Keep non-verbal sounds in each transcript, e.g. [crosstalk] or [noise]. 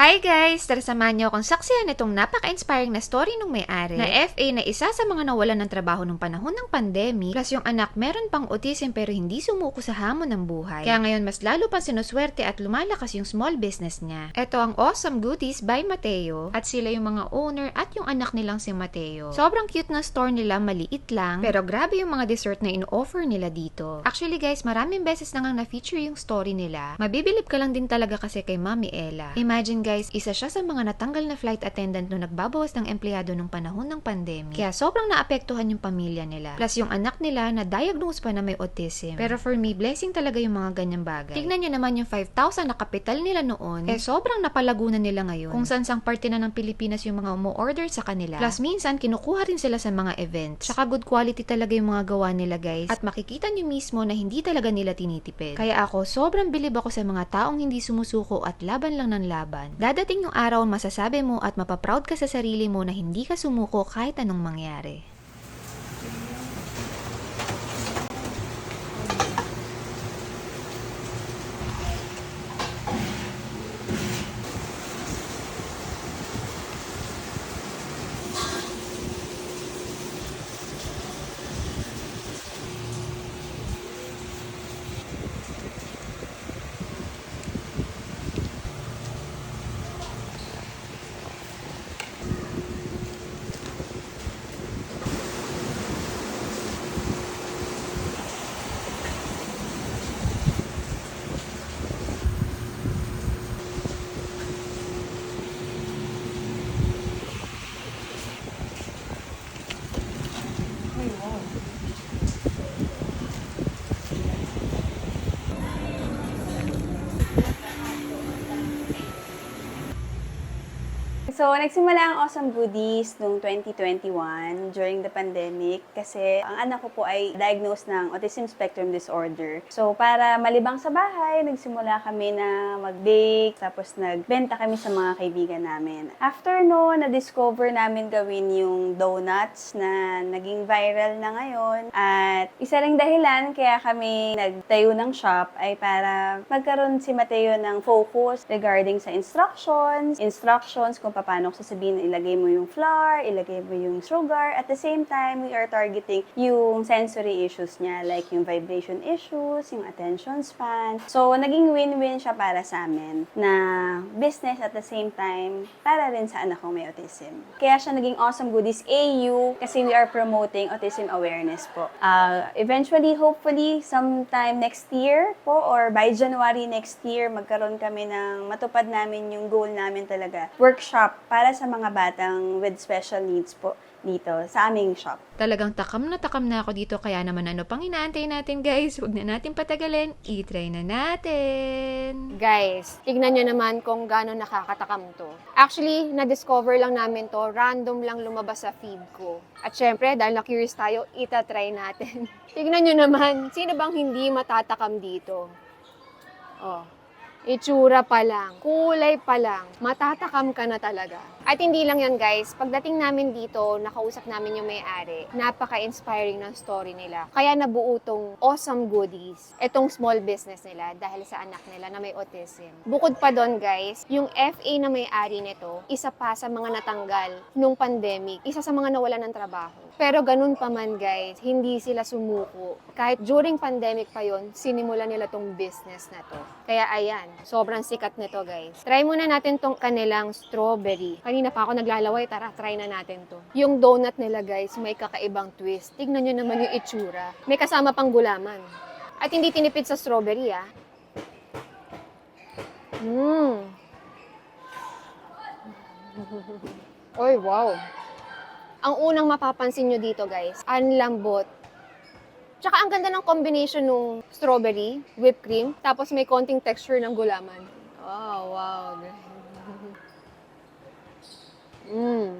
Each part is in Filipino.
Hi guys! Tara samahan niyo akong saksiyan itong napaka-inspiring na story nung may-ari na FA na isa sa mga nawalan ng trabaho nung panahon ng pandemic plus yung anak meron pang autism pero hindi sumuko sa hamon ng buhay. Kaya ngayon mas lalo pa sinuswerte at lumalakas yung small business niya. Ito ang Awesome Goodies by Mateo at sila yung mga owner at yung anak nilang si Mateo. Sobrang cute na store nila, maliit lang pero grabe yung mga dessert na in-offer nila dito. Actually guys, maraming beses na nga na-feature yung story nila. Mabibilib ka lang din talaga kasi kay Mami Ella. Imagine guys, isa siya sa mga natanggal na flight attendant nung nagbabawas ng empleyado nung panahon ng pandemic. Kaya sobrang naapektuhan yung pamilya nila. Plus yung anak nila na diagnose pa na may autism. Pero for me, blessing talaga yung mga ganyang bagay. Tignan nyo naman yung 5,000 na kapital nila noon, eh sobrang napalago na nila ngayon. Kung saan sang parte na ng Pilipinas yung mga umu-order sa kanila. Plus minsan, kinukuha rin sila sa mga events. Tsaka good quality talaga yung mga gawa nila guys. At makikita nyo mismo na hindi talaga nila tinitipid. Kaya ako, sobrang bilib ako sa mga taong hindi sumusuko at laban lang ng laban. Dadating yung araw masasabi mo at mapaproud ka sa sarili mo na hindi ka sumuko kahit anong mangyari. So, nagsimula ang Awesome Goodies noong 2021 during the pandemic kasi ang anak ko po ay diagnosed ng autism spectrum disorder. So, para malibang sa bahay, nagsimula kami na mag-bake, tapos nagbenta kami sa mga kaibigan namin. After no, na-discover namin gawin yung donuts na naging viral na ngayon. At isa ring dahilan kaya kami nagtayo ng shop ay para magkaroon si Mateo ng focus regarding sa instructions, instructions kung paano ko sasabihin na ilagay mo yung flour, ilagay mo yung sugar. At the same time, we are targeting yung sensory issues niya, like yung vibration issues, yung attention span. So, naging win-win siya para sa amin na business at the same time para rin sa anak kong may autism. Kaya siya naging Awesome Goodies AU kasi we are promoting autism awareness po. Uh, eventually, hopefully, sometime next year po or by January next year, magkaroon kami ng matupad namin yung goal namin talaga. Workshop para sa mga batang with special needs po dito sa aming shop. Talagang takam na takam na ako dito kaya naman ano pang inaantay natin guys? Huwag na natin patagalin, i-try na natin! Guys, tignan nyo naman kung gaano nakakatakam to. Actually, na-discover lang namin to, random lang lumabas sa feed ko. At syempre, dahil na-curious tayo, itatry natin. [laughs] tignan nyo naman, sino bang hindi matatakam dito? Oh, itsura pa lang, kulay pa lang, matatakam ka na talaga. At hindi lang yan guys, pagdating namin dito, nakausap namin yung may-ari, napaka-inspiring ng story nila. Kaya nabuo tong awesome goodies, itong small business nila dahil sa anak nila na may autism. Bukod pa doon guys, yung FA na may-ari nito, isa pa sa mga natanggal nung pandemic, isa sa mga nawalan ng trabaho. Pero ganun pa man guys, hindi sila sumuko. Kahit during pandemic pa yon, sinimula nila tong business na to. Kaya ayan, sobrang sikat nito guys. Try muna natin tong kanilang strawberry. Kanina pa ako naglalaway, tara try na natin to. Yung donut nila guys, may kakaibang twist. Tignan nyo naman yung itsura. May kasama pang gulaman. At hindi tinipid sa strawberry ah. Mmm. [laughs] Oy, wow. Ang unang mapapansin nyo dito, guys, ang lambot. Tsaka ang ganda ng combination ng strawberry, whipped cream, tapos may konting texture ng gulaman. Oh, wow. Mmm.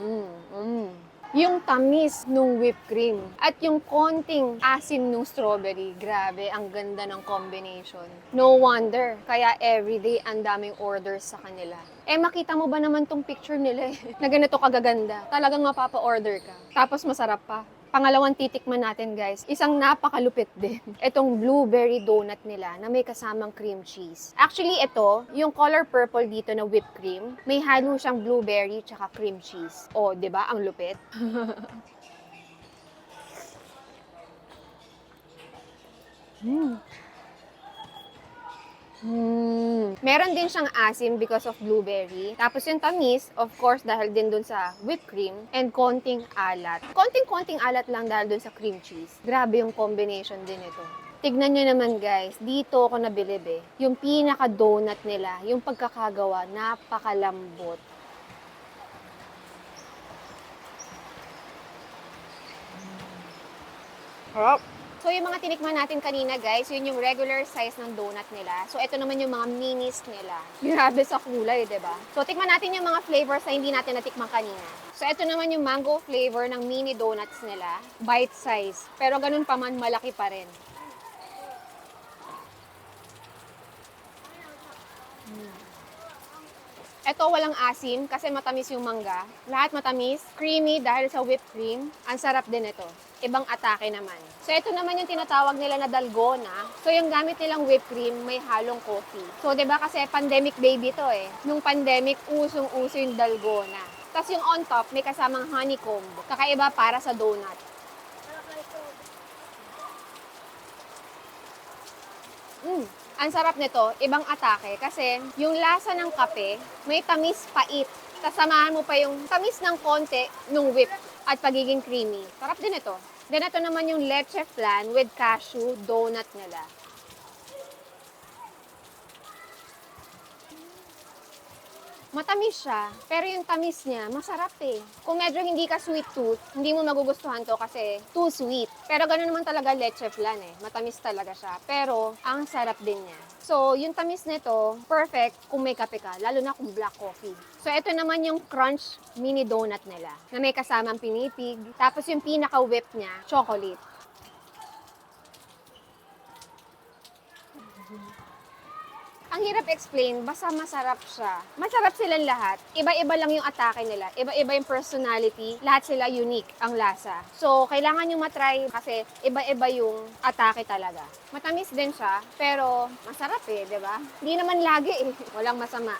Mmm. Mmm. Yung tamis ng whipped cream at yung konting asim ng strawberry, grabe, ang ganda ng combination. No wonder, kaya everyday ang daming orders sa kanila. Eh makita mo ba naman tong picture nila eh, [laughs] na ganito kagaganda. Talagang mapapa-order ka. Tapos masarap pa. Pangalawang titikman natin guys, isang napakalupit din. [laughs] Itong blueberry donut nila na may kasamang cream cheese. Actually, ito, yung color purple dito na whipped cream, may halo siyang blueberry tsaka cream cheese. O, di ba? Ang lupit. [laughs] Mm. Mm. Meron din siyang asim because of blueberry. Tapos yung tamis, of course, dahil din dun sa whipped cream and konting alat. Konting-konting alat lang dahil dun sa cream cheese. Grabe yung combination din ito. Tignan nyo naman guys, dito ako nabilib eh. Yung pinaka-donut nila, yung pagkakagawa, napakalambot. Harap. So, yung mga tinikman natin kanina, guys, yun yung regular size ng donut nila. So, ito naman yung mga minis nila. Grabe sa kulay, di ba? So, tikman natin yung mga flavors na hindi natin natikman kanina. So, ito naman yung mango flavor ng mini donuts nila. Bite size. Pero ganun pa man, malaki pa rin. Ito walang asim kasi matamis yung mangga. Lahat matamis, creamy dahil sa whipped cream. Ang sarap din ito. Ibang atake naman. So ito naman yung tinatawag nila na dalgona. So yung gamit nilang whipped cream may halong coffee. So 'di ba kasi pandemic baby to eh. Nung pandemic usong-uso yung dalgona. Tapos yung on top may kasamang honeycomb. Kakaiba para sa donut. Mm. Ang sarap nito, ibang atake kasi yung lasa ng kape, may tamis pait. Kasamahan mo pa yung tamis ng konti nung whip at pagiging creamy. Sarap din ito. Then ito naman yung leche flan with cashew donut nila. Matamis siya, pero yung tamis niya, masarap eh. Kung medyo hindi ka sweet tooth, hindi mo magugustuhan to kasi too sweet. Pero gano'n naman talaga leche flan eh. Matamis talaga siya. Pero ang sarap din niya. So, yung tamis nito, perfect kung may kape ka, lalo na kung black coffee. So, ito naman yung crunch mini donut nila na may kasamang pinipig. Tapos yung pinaka-whip niya, chocolate. Ang hirap explain, basta masarap siya. Masarap silang lahat. Iba-iba lang yung atake nila. Iba-iba yung personality. Lahat sila unique ang lasa. So, kailangan nyo matry kasi iba-iba yung atake talaga. Matamis din siya, pero masarap eh, di ba? Hindi naman lagi eh. [laughs] Walang masama.